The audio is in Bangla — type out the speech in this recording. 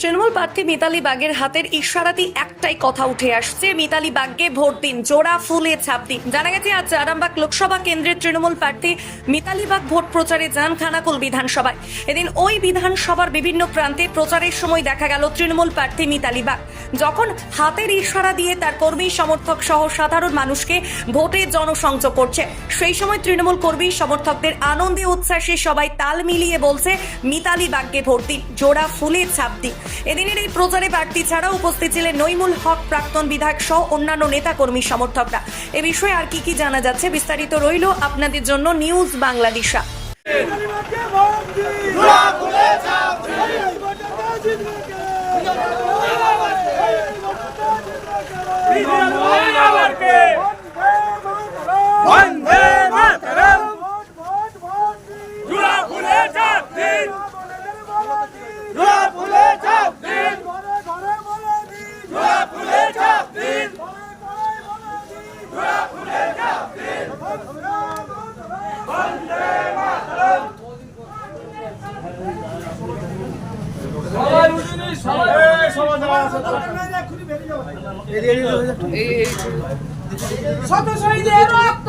তৃণমূল প্রার্থী মিতালি বাগের হাতের ইশারাতেই একটাই কথা উঠে আসছে। মিতালি বাগকে ভোট দিন, জোড়া ফুলে ছাপ দিন। জানা গেছে, আজ আরামবাগ লোকসভা কেন্দ্রের তৃণমূল প্রার্থী মিতালি বাগ ভোট প্রচারে যান খানাকুল বিধানসভায়। এদিন ওই বিধানসভার বিভিন্ন প্রান্তে প্রচারের সময় দেখা গেল তৃণমূল প্রার্থী মিতালি বাগ। যখন হাতের ইশারা দিয়ে তার কর্মী সমর্থক সহ সাধারণ মানুষকে ভোটে জনসংযোগ করছে, সেই সময় তৃণমূল কর্মী সমর্থকদের আনন্দে, উচ্ছ্বাসে সবাই তাল মিলিয়ে বলছে, মিতালি বাগকে ভোট দিন, জোড়া ফুলের ছাপ দিন। এদিনের এই প্রচারে প্রার্থী ছাড়াও উপস্থিত ছিলেন নৈমুল হক, প্রাক্তন বিধায়ক সহ অন্যান্য নেতা কর্মী সমর্থকরা। এ বিষয়ে আর কি কি জানা যাচ্ছে বিস্তারিত রইল আপনাদের জন্য নিউজ বাংলাদেশা বন্দে মাতরম জুড়া ফুলে চাপ দিন জুড়া ফুলে চাপ দিন জুড়া ফুলে চাপ দিন জুড়া ফুলে চাপ দিন শত শহীদের রক্ত